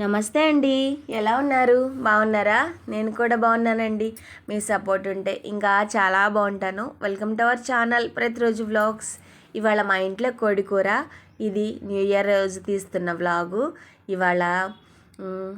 నమస్తే అండి. ఎలా ఉన్నారు? బాగున్నారా? నేను కూడా బాగున్నానండి. మీ సపోర్ట్ ఉంటే ఇంకా చాలా బాగుంటాను. వెల్కమ్ టు అవర్ ఛానల్ ప్రతిరోజు వ్లాగ్స్. ఇవాళ మా ఇంట్లో కోడి కూర. ఇది న్యూ ఇయర్ రోజు తీస్తున్న వ్లాగు. ఇవాళ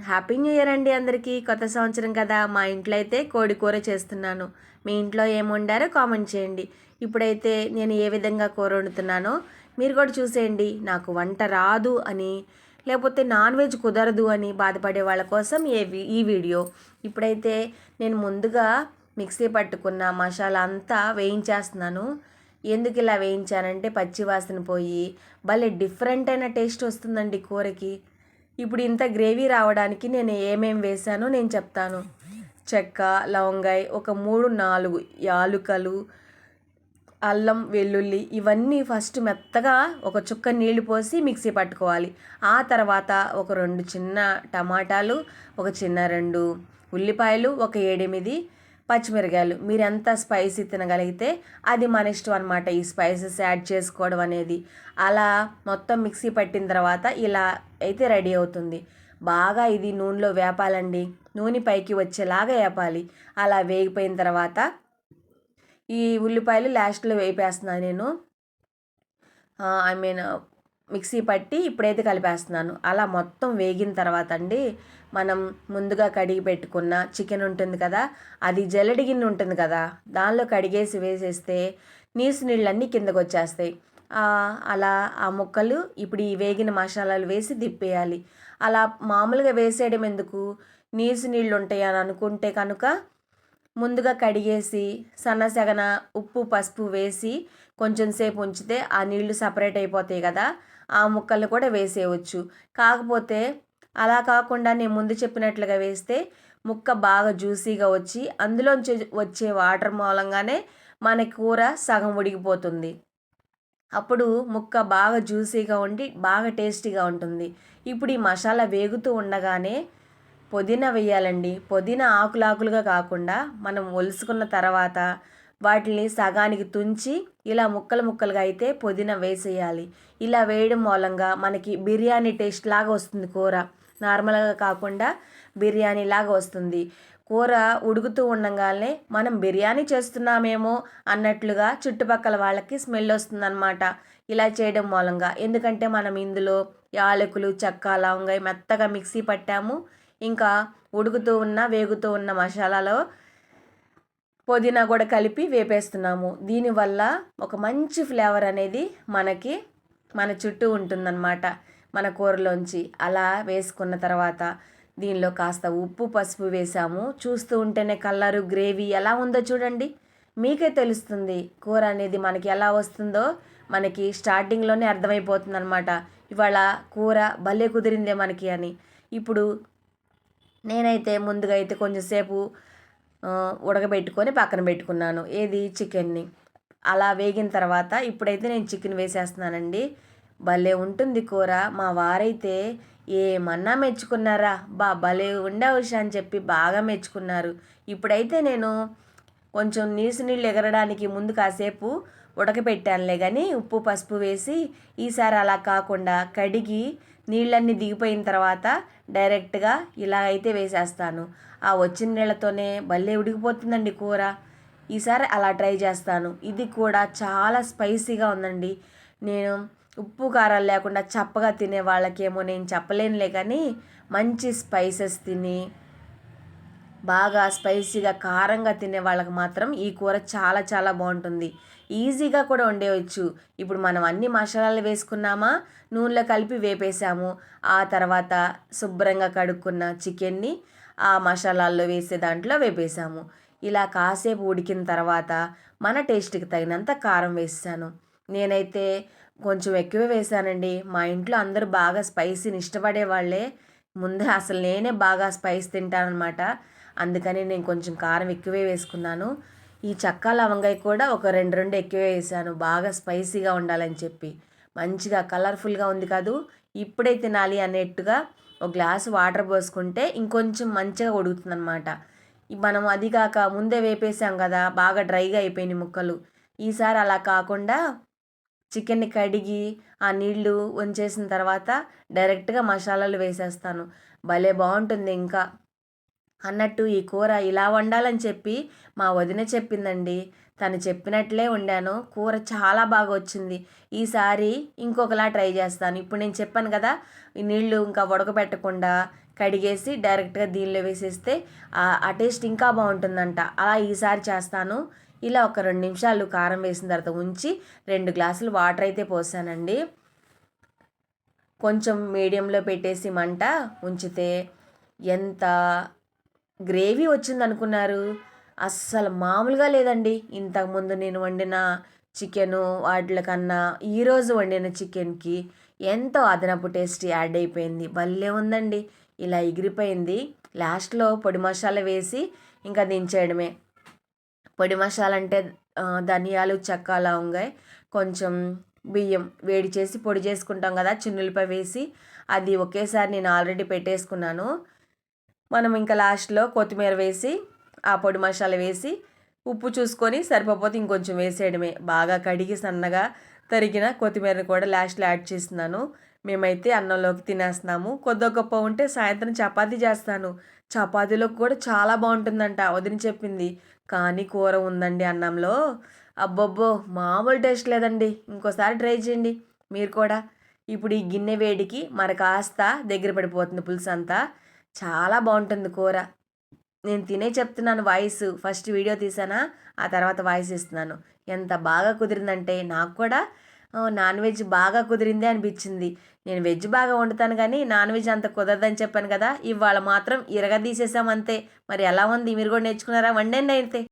హ్యాపీ న్యూ ఇయర్ అండి అందరికీ. కొత్త సంవత్సరం కదా. మా ఇంట్లో అయితే కోడి కూర చేస్తున్నాను. మీ ఇంట్లో ఏం కామెంట్ చేయండి. ఇప్పుడైతే నేను ఏ విధంగా కూర వండుతున్నానో మీరు కూడా చూసేయండి. నాకు వంట రాదు అని లేకపోతే నాన్ వెజ్ కుదరదు అని బాధపడే వాళ్ళ కోసం ఏ ఈ వీడియో. ఇప్పుడైతే నేను ముందుగా మిక్సీ పట్టుకున్న మసాలా అంతా వేయించేస్తున్నాను. ఎందుకు ఇలా వేయించానంటే పచ్చివాసన పోయి భలే డిఫరెంట్ అయిన టేస్ట్ వస్తుందండి కూరకి. ఇప్పుడు ఇంత గ్రేవీ రావడానికి నేను ఏమేమి వేసానో నేను చెప్తాను. చెక్క లవంగాయ ఒక మూడు నాలుగు యాలుకలు అల్లం వెల్లుల్లి ఇవన్నీ ఫస్ట్ మెత్తగా ఒక చుక్క నీళ్ళు పోసి మిక్సీ పట్టుకోవాలి. ఆ తర్వాత ఒక రెండు చిన్న టమాటాలు ఒక చిన్న రెండు ఉల్లిపాయలు ఒక ఏడెనిమిది పచ్చిమిరకాయలు. మీరు ఎంత స్పైసీ తినగలిగితే అది మన ఇష్టం అనమాట ఈ స్పైసెస్ యాడ్ చేసుకోవడం అనేది. అలా మొత్తం మిక్సీ పట్టిన తర్వాత ఇలా అయితే రెడీ అవుతుంది. బాగా ఇది నూనెలో వేపాలండి. నూనె పైకి వచ్చేలాగా వేపాలి. అలా వేగిపోయిన తర్వాత ఈ ఉల్లిపాయలు లాస్ట్లో వేపేస్తున్నాను నేను. ఐ మీన్ మిక్సీ పట్టి ఇప్పుడైతే కలిపేస్తున్నాను. అలా మొత్తం వేగిన తర్వాత అండి మనం ముందుగా కడిగి పెట్టుకున్న చికెన్ ఉంటుంది కదా అది జల్లడి గిన్నె ఉంటుంది కదా దానిలో కడిగేసి వేసేస్తే నీసు నీళ్ళన్నీ కిందకు వచ్చేస్తాయి. అలా ఆ ముక్కలు ఇప్పుడు ఈ వేగిన మసాలాలు వేసి దిప్పేయాలి అలా మామూలుగా వేసేయడం ఎందుకు? నీసు నీళ్ళు ఉంటాయి అని అనుకుంటే కనుక ముందుగా కడిగేసి సన్నసగన ఉప్పు పసుపు వేసి కొంచెం సేపు ఉంచితే ఆ నీళ్ళు సపరేట్ అయిపోతాయి కదా ఆ ముక్కలు కూడా వేసేయవచ్చు కాకపోతే అలా కాకుండా నేను ముందు చెప్పినట్లుగా వేస్తే ముక్క బాగా జ్యూసీగా వచ్చి అందులోంచి వచ్చే వాటర్ మూలంగానే మన కూర సగం ఉడికిపోతుంది. అప్పుడు ముక్క బాగా జ్యూసీగా ఉండి బాగా టేస్టీగా ఉంటుంది. ఇప్పుడు ఈ మసాలా వేగుతూ ఉండగానే పుదీనా వేయాలండి పుదీనా ఆకులాకులుగా కాకుండా మనం ఒలుసుకున్న తర్వాత వాటిని సగానికి తుంచి ఇలా ముక్కలు ముక్కలుగా అయితే పుదీనా వేసేయాలి. ఇలా వేయడం మూలంగా మనకి బిర్యానీ టేస్ట్ లాగా వస్తుంది కూర. నార్మల్గా కాకుండా బిర్యానీ లాగా వస్తుంది. కూర ఉడుకుతూ ఉండగానే మనం బిర్యానీ చేస్తున్నామేమో అన్నట్లుగా చుట్టుపక్కల వాళ్ళకి స్మెల్ వస్తుందన్నమాట. ఇలా చేయడం మూలంగా. ఎందుకంటే మనం ఇందులో యాలకులు చెక్క లవంగాయ మెత్తగా మిక్సీ పట్టాము. ఇంకా ఉడుకుతూ ఉన్న వేగుతూ ఉన్న మసాలాలో పుదీనా కూడా కలిపి వేపేస్తున్నాము. దీనివల్ల ఒక మంచి ఫ్లేవర్ అనేది మనకి మన చుట్టూ ఉంటుందన్నమాట. మన కూరలోంచి అలా వేసుకున్న తర్వాత దీనిలో కాస్త ఉప్పు పసుపు వేసాము. చూస్తూ ఉంటేనే కలరు గ్రేవీ ఎలా ఉందో చూడండి. మీకే తెలుస్తుంది కూర అనేది మనకి ఎలా వస్తుందో. మనకి స్టార్టింగ్లోనే అర్థమైపోతుంది అనమాట ఇవాళ కూర భలే కుదిరిందే మనకి అని. ఇప్పుడు నేనైతే ముందుగా అయితే కొంచెంసేపు ఉడకబెట్టుకొని పక్కన పెట్టుకున్నాను. ఏది? చికెన్ని. అలా వేగిన తర్వాత ఇప్పుడైతే నేను చికెన్ వేసేస్తున్నానండి. భలే ఉంటుంది కూర. మా వారైతే ఏమన్నా మెచ్చుకున్నారా? బా భలే ఉండే ఉషా అని చెప్పి బాగా మెచ్చుకున్నారు. ఇప్పుడైతే నేను కొంచెం నీసు నీళ్ళు ఎగరడానికి ముందు కాసేపు ఉడకపెట్టానులే కానీ ఉప్పు పసుపు వేసి ఈసారి అలా కాకుండా కడిగి నీళ్ళన్నీ దిగిపోయిన తర్వాత డైరెక్ట్గా ఇలా అయితే వేసేస్తాను. ఆ వచ్చిన నీళ్ళతోనే భలే ఉడికిపోతుందండి కూర. ఈసారి అలా ట్రై చేస్తాను. ఇది కూడా చాలా స్పైసీగా ఉందండి. నేను ఉప్పు కారాలు లేకుండా చప్పగా తినే వాళ్ళకేమో నేను చెప్పలేనులే కానీ మంచి స్పైసెస్ తిని బాగా స్పైసీగా కారంగా తినే వాళ్ళకి మాత్రం ఈ కూర చాలా చాలా బాగుంటుంది. ఈజీగా కూడా వండేయచ్చు. ఇప్పుడు మనం అన్ని మసాలాలు వేసుకున్నామా నూనెలో కలిపి వేపేసాము. ఆ తర్వాత శుభ్రంగా కడుక్కున్న చికెన్ని ఆ మసాలాల్లో వేసే దాంట్లో వేపేసాము. ఇలా కాసేపు ఉడికిన తర్వాత మన టేస్ట్కి తగినంత కారం వేసాను నేనైతే కొంచెం ఎక్కువే వేసానండి. మా ఇంట్లో అందరూ బాగా స్పైసీని ఇష్టపడే వాళ్ళే. ముందే అసలు నేనే బాగా స్పైస్ తింటానమాట అందుకని నేను కొంచెం కారం ఎక్కువే వేసుకున్నాను. ఈ చక్క లవంగాయ కూడా ఒక రెండు రెండు ఎక్కువే వేసాను. బాగా స్పైసీగా ఉండాలని చెప్పి. మంచిగా కలర్ఫుల్గా ఉంది కాదు. ఇప్పుడే తినాలి అనేట్టుగా ఒక గ్లాసు వాటర్ పోసుకుంటే ఇంకొంచెం మంచిగా ఉడుగుతుంది అనమాట మనం అది కాక ముందే వేపేసాం కదా బాగా డ్రైగా అయిపోయినాయి ముక్కలు. ఈసారి అలా కాకుండా చికెన్ని కడిగి ఆ నీళ్ళు వంచేసిన తర్వాత డైరెక్ట్గా మసాలాలు వేసేస్తాను. భలే బాగుంటుంది ఇంకా. అన్నట్టు ఈ కూర ఇలా వండాలని చెప్పి మా వదిన చెప్పిందండి. తను చెప్పినట్లే వండాను. కూర చాలా బాగా వచ్చింది. ఈసారి ఇంకొకలా ట్రై చేస్తాను. ఇప్పుడు నేను చెప్పాను కదా నీళ్ళు నీళ్ళు ఇంకా ఉడకబెట్టకుండా కడిగేసి డైరెక్ట్గా దీనిలో వేసేస్తే ఆ టేస్ట్ ఇంకా బాగుంటుందంట. అలా ఈసారి చేస్తాను. ఇలా ఒక రెండు నిమిషాలు కారం వేసిన తర్వాత ఉంచి రెండు గ్లాసులు వాటర్ అయితే పోసానండి. కొంచెం మీడియంలో పెట్టేసి మంట ఉంచితే ఎంత గ్రేవీ వచ్చింది అనుకున్నారు అస్సలు మామూలుగా లేదండి. ఇంతకుముందు నేను వండిన చికెను వాటికన్నా ఈరోజు వండిన చికెన్కి ఎంతో అదనపు టేస్ట్ యాడ్ అయిపోయింది. భలే ఉందండి. ఇలా ఎగిరిపోయింది. లాస్ట్లో పొడి మసాలా వేసి ఇంకా దించేయడమే. పొడి మసాలా అంటే ధనియాలు చెక్క లవంగాయ కొంచెం బియ్యం వేడి చేసి పొడి చేసుకుంటాం కదా చిన్నులపై వేసి అది ఒకేసారి నేను ఆల్రెడీ పెట్టేసుకున్నాను. మనం ఇంకా లాస్ట్లో కొత్తిమీర వేసి ఆ పొడి మసాలా వేసి ఉప్పు చూసుకొని సరిపోతే ఇంకొంచెం వేసేయడమే. బాగా కడిగి సన్నగా తరిగిన కొత్తిమీరని కూడా లాస్ట్లో యాడ్ చేస్తున్నాను. మేమైతే అన్నంలోకి తినేస్తున్నాము. కొద్ది గొప్ప ఉంటే సాయంత్రం చపాతీ చేస్తాను. చపాతీలోకి కూడా చాలా బాగుంటుందంట వదిన చెప్పింది. కానీ కూర ఉందండి అన్నంలో. అబ్బబ్బో మామూలు టేస్ట్ లేదండి. ఇంకోసారి ట్రై చేయండి. మీరు కూడా. ఇప్పుడు ఈ గిన్నె వేడికి మరి కాస్త దగ్గర పడిపోతుంది పులుసు అంతా చాలా బాగుంటుంది కూర. నేను తినే చెప్తున్నాను వాయిస్. ఫస్ట్ వీడియో తీసానా ఆ తర్వాత వాయిస్ ఇస్తున్నాను. ఎంత బాగా కుదిరిందంటే నాకు కూడా నాన్ వెజ్ బాగా కుదిరిందే అనిపించింది. నేను వెజ్ బాగా వండుతాను కానీ నాన్ వెజ్ అంత కుదరదని చెప్పాను కదా ఇవాళ మాత్రం ఇరగదీసేసాం అంతే. మరి ఎలా ఉంది? మీరు కూడా నేర్చుకున్నారా? వండండి అయితే.